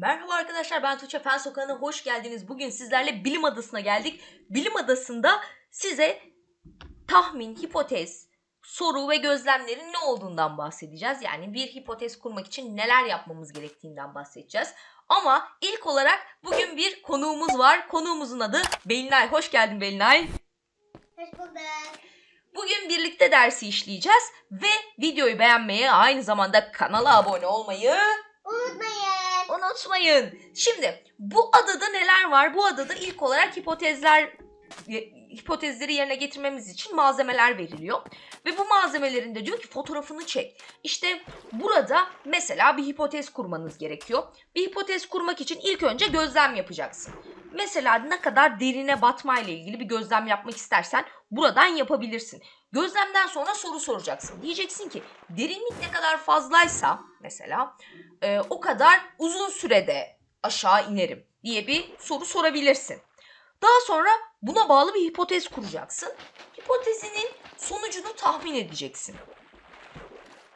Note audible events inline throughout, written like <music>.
Merhaba arkadaşlar ben Tuğçe Fen Sokağı'na hoş geldiniz. Bugün sizlerle bilim adasına geldik. Bilim adasında size tahmin, hipotez, soru ve gözlemlerin ne olduğundan bahsedeceğiz. Yani bir hipotez kurmak için neler yapmamız gerektiğinden bahsedeceğiz. Ama ilk olarak bugün bir konuğumuz var. Konuğumuzun adı Belinay. Hoş geldin Belinay. Hoş bulduk. Bugün birlikte dersi işleyeceğiz ve videoyu beğenmeyi, aynı zamanda kanala abone olmayı Unutmayın. Unutmayın. Şimdi bu adada neler var? Bu adada ilk olarak hipotezler hipotezleri yerine getirmemiz için malzemeler veriliyor. Ve bu malzemelerin de diyor ki fotoğrafını çek. İşte burada mesela bir hipotez kurmanız gerekiyor. Bir hipotez kurmak için ilk önce gözlem yapacaksın. Mesela ne kadar derine batmayla ilgili bir gözlem yapmak istersen buradan yapabilirsin. Gözlemden sonra soru soracaksın. Diyeceksin ki derinlik ne kadar fazlaysa mesela e, o kadar uzun sürede aşağı inerim diye bir soru sorabilirsin. Daha sonra buna bağlı bir hipotez kuracaksın. Hipotezinin sonucunu tahmin edeceksin.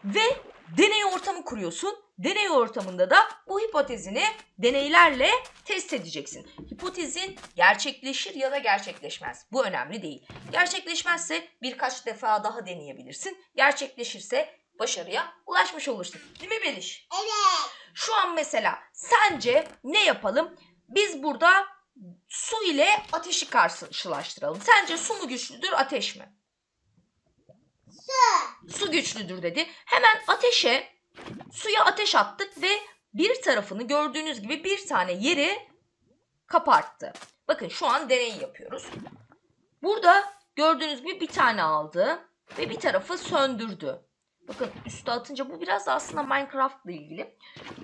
Ve deney ortamı kuruyorsun. Deney ortamında da bu hipotezini deneylerle test edeceksin. Hipotezin gerçekleşir ya da gerçekleşmez. Bu önemli değil. Gerçekleşmezse birkaç defa daha deneyebilirsin. Gerçekleşirse başarıya ulaşmış olursun. Değil mi Beliş? Evet. Şu an mesela sence ne yapalım? Biz burada su ile ateşi karşılaştıralım. Sence su mu güçlüdür, ateş mi? Su. Su güçlüdür dedi. Hemen ateşe, suya ateş attık ve bir tarafını gördüğünüz gibi bir tane yeri kaparttı. Bakın şu an deney yapıyoruz. Burada gördüğünüz gibi bir tane aldı ve bir tarafı söndürdü. Bakın üste atınca bu biraz da aslında Minecraft ile ilgili.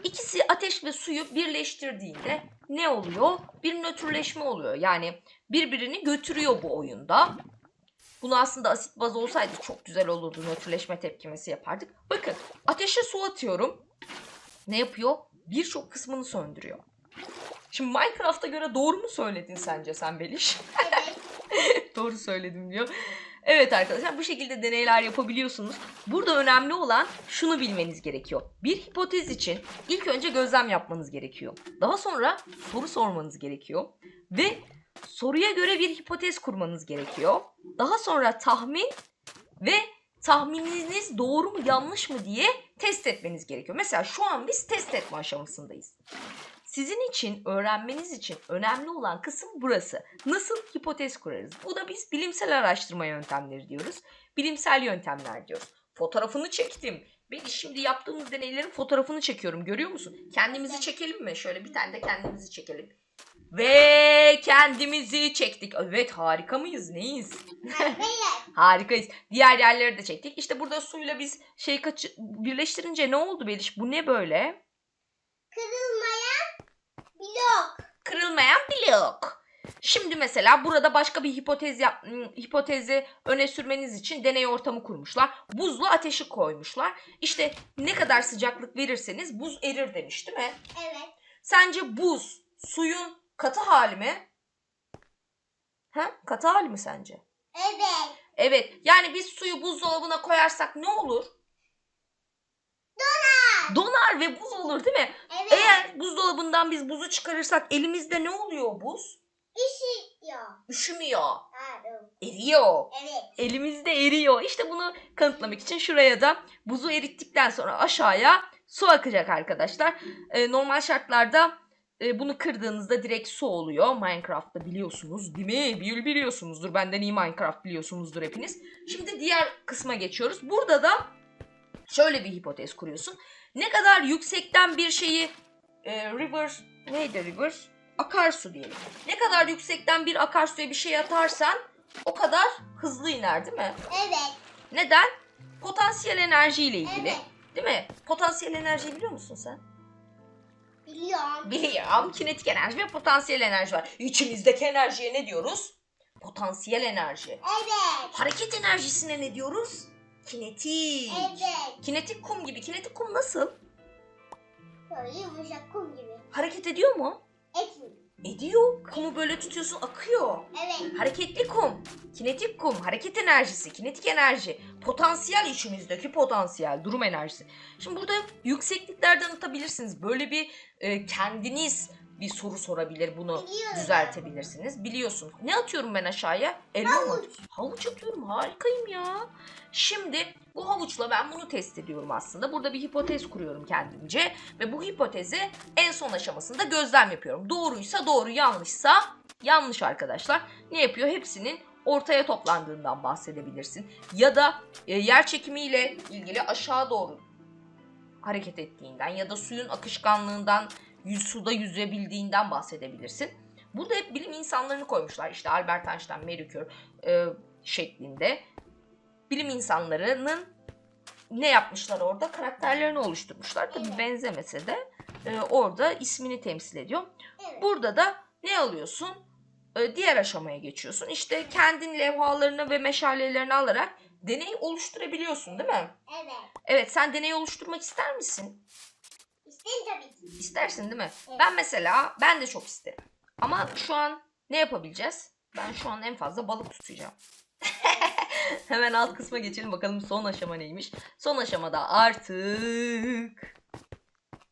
İkisi ateş ve suyu birleştirdiğinde ne oluyor? Bir nötrleşme oluyor. Yani birbirini götürüyor bu oyunda. Bunu aslında asit baz olsaydı çok güzel olurdu. Nötrleşme tepkimesi yapardık. Bakın ateşe su atıyorum. Ne yapıyor? Birçok kısmını söndürüyor. Şimdi Minecraft'a göre doğru mu söyledin sence sen Beliş? Evet. <laughs> Doğru söyledim diyor. Evet arkadaşlar bu şekilde deneyler yapabiliyorsunuz. Burada önemli olan şunu bilmeniz gerekiyor. Bir hipotez için ilk önce gözlem yapmanız gerekiyor. Daha sonra soru sormanız gerekiyor. Ve soruya göre bir hipotez kurmanız gerekiyor. Daha sonra tahmin ve tahmininiz doğru mu yanlış mı diye test etmeniz gerekiyor. Mesela şu an biz test etme aşamasındayız. Sizin için, öğrenmeniz için önemli olan kısım burası. Nasıl hipotez kurarız? Bu da biz bilimsel araştırma yöntemleri diyoruz. Bilimsel yöntemler diyoruz. Fotoğrafını çektim. Ben şimdi yaptığımız deneylerin fotoğrafını çekiyorum. Görüyor musun? Kendimizi çekelim mi? Şöyle bir tane de kendimizi çekelim. Ve kendimizi çektik. Evet harika mıyız? Neyiz? Harikayız. <laughs> Diğer yerleri de çektik. İşte burada suyla biz şey kaçı birleştirince ne oldu Beliş? Bu ne böyle? Kırılmayan blok. kırılmayan blok. Şimdi mesela burada başka bir hipotez yap, hipotezi öne sürmeniz için deney ortamı kurmuşlar. Buzlu ateşi koymuşlar. İşte ne kadar sıcaklık verirseniz buz erir demiş değil mi? Evet. Sence buz suyun katı hali mi? Ha? Katı hali mi sence? Evet. Evet. Yani biz suyu buzdolabına koyarsak ne olur? Donar. Ve buz olur değil mi? Evet. Eğer buzdolabından biz buzu çıkarırsak elimizde ne oluyor buz? Üşüyor. Üşümüyor. Pardon. Eriyor. Evet. Elimizde eriyor. İşte bunu kanıtlamak için şuraya da buzu erittikten sonra aşağıya su akacak arkadaşlar. Ee, normal şartlarda e, bunu kırdığınızda direkt su oluyor. Minecraft'ta biliyorsunuz değil mi? Bil biliyorsunuzdur. Benden iyi Minecraft biliyorsunuzdur hepiniz. Şimdi diğer kısma geçiyoruz. Burada da şöyle bir hipotez kuruyorsun. Ne kadar yüksekten bir şeyi e, river neydi river? Akarsu diyelim. Ne kadar yüksekten bir akarsuya bir şey atarsan o kadar hızlı iner değil mi? Evet. Neden? Potansiyel enerji ile ilgili. Evet. Değil mi? Potansiyel enerjiyi biliyor musun sen? Biliyorum. Biliyorum. Kinetik enerji ve potansiyel enerji var. İçimizdeki enerjiye ne diyoruz? Potansiyel enerji. Evet. Hareket enerjisine ne diyoruz? Kinetik. Evet. Kinetik kum gibi. Kinetik kum nasıl? Böyle yumuşak kum gibi. Hareket ediyor mu? Etmiyor. Ediyor. Kumu böyle tutuyorsun akıyor. Evet. Hareketli kum, kinetik kum, hareket enerjisi, kinetik enerji, potansiyel içimizdeki potansiyel, durum enerjisi. Şimdi burada yüksekliklerden atabilirsiniz. Böyle bir e, kendiniz bir soru sorabilir, bunu Biliyorum. düzeltebilirsiniz. Biliyorsun. Ne atıyorum ben aşağıya? Elma mı? Havuç atıyorum. Harikayım ya. Şimdi bu havuçla ben bunu test ediyorum aslında. Burada bir hipotez kuruyorum kendimce ve bu hipotezi en son aşamasında gözlem yapıyorum. Doğruysa doğru, yanlışsa yanlış arkadaşlar. Ne yapıyor? Hepsinin ortaya toplandığından bahsedebilirsin. Ya da e, yer çekimiyle ilgili aşağı doğru hareket ettiğinden ya da suyun akışkanlığından yüz, suda yüzebildiğinden bahsedebilirsin. Burada hep bilim insanlarını koymuşlar. İşte Albert Einstein, Marie Curie e, şeklinde. Bilim insanlarının ne yapmışlar orada? Karakterlerini oluşturmuşlar. Tabii Evet. benzemese de e, orada ismini temsil ediyor. Evet. Burada da ne alıyorsun? Ee, diğer aşamaya geçiyorsun. İşte kendin levhalarını ve meşalelerini alarak deney oluşturabiliyorsun değil mi? Evet. Evet sen deney oluşturmak ister misin? İsteyin tabii ki. İstersin değil mi? Evet. Ben mesela ben de çok isterim. Ama şu an ne yapabileceğiz? Ben şu an en fazla balık tutacağım. <laughs> Hemen alt kısma geçelim bakalım son aşama neymiş. Son aşamada artık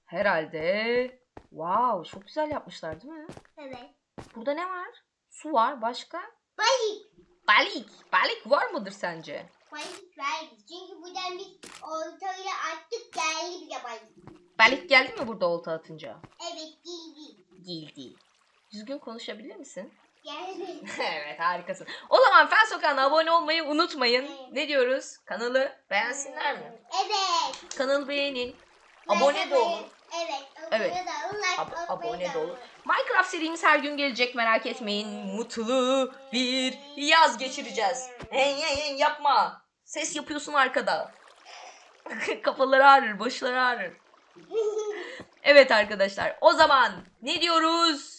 herhalde wow çok güzel yapmışlar değil mi? Evet. Burada ne var? Su var. Başka? Balık. Balık. Balık var mıdır sence? Balık verdi. Çünkü buradan biz ortayla attık geldi bile balık. Balık geldi mi burada olta atınca? Evet geldi. Geldi. Düzgün konuşabilir misin? Geldi. <laughs> evet harikasın. O zaman Fen Sokağı'na abone olmayı unutmayın. Evet. Ne diyoruz? Kanalı beğensinler mi? Evet. Kanalı beğenin. Abone de olun. Evet. Abone Evet. Ab- abone de olun. Minecraft serimiz her gün gelecek merak etmeyin. Mutlu bir yaz geçireceğiz. Hey hey hey yapma. Ses yapıyorsun arkada. <laughs> Kafaları ağrır, başları ağrır. <laughs> Evet arkadaşlar o zaman ne diyoruz?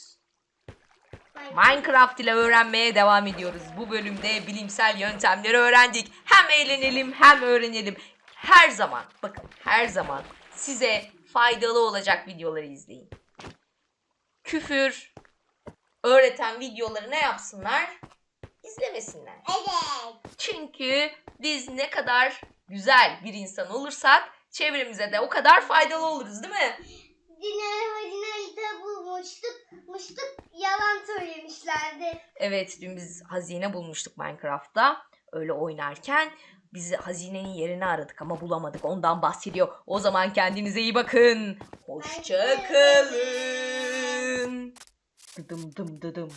Minecraft ile öğrenmeye devam ediyoruz. Bu bölümde bilimsel yöntemleri öğrendik. Hem eğlenelim hem öğrenelim. Her zaman bakın her zaman size faydalı olacak videoları izleyin. Küfür öğreten videoları ne yapsınlar? İzlemesinler. Evet. Çünkü biz ne kadar güzel bir insan olursak çevremize de o kadar faydalı oluruz değil mi? Dün hazinayı bulmuştuk. Muştuk yalan söylemişlerdi. Evet dün biz hazine bulmuştuk Minecraft'ta. Öyle oynarken biz hazinenin yerini aradık ama bulamadık. Ondan bahsediyor. O zaman kendinize iyi bakın. Hoşça kalın. Dıdım dım dıdım.